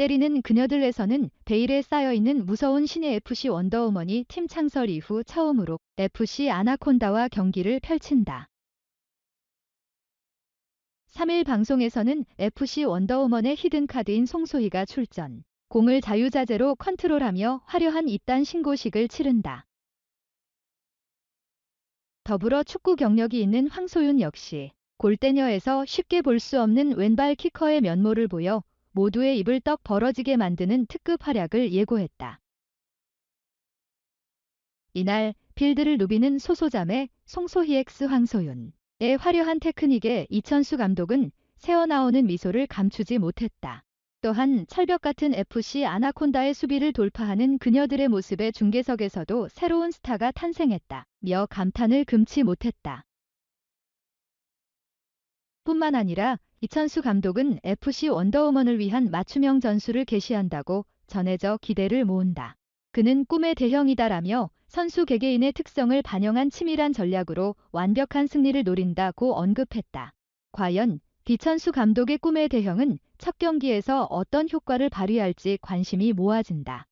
때리는 그녀들에서는 베일에 쌓여있는 무서운 신의 FC 원더우먼이 팀 창설 이후 처음으로 FC 아나콘다와 경기를 펼친다. 3일 방송에서는 FC 원더우먼의 히든카드인 송소희가 출전. 공을 자유자재로 컨트롤하며 화려한 입단 신고식을 치른다. 더불어 축구 경력이 있는 황소윤 역시 골대녀에서 쉽게 볼 수 없는 왼발 키커의 면모를 보여 모두의 입을 떡 벌어지게 만드는 특급 활약을 예고했다. 이날 필드를 누비는 소소자매 송소희 엑스 황소윤의 화려한 테크닉에 이천수 감독은 새어나오는 미소를 감추지 못했다. 또한 철벽 같은 FC 아나콘다의 수비를 돌파하는 그녀들의 모습에 중계석에서도 새로운 스타가 탄생했다. 며 감탄을 금치 못했다. 뿐만 아니라 이천수 감독은 FC 원더우먼을 위한 맞춤형 전술을 게시한다고 전해져 기대를 모은다. 그는 꿈의 대형이다라며 선수 개개인의 특성을 반영한 치밀한 전략으로 완벽한 승리를 노린다고 언급했다. 과연 비천수 감독의 꿈의 대형은 첫 경기에서 어떤 효과를 발휘할지 관심이 모아진다.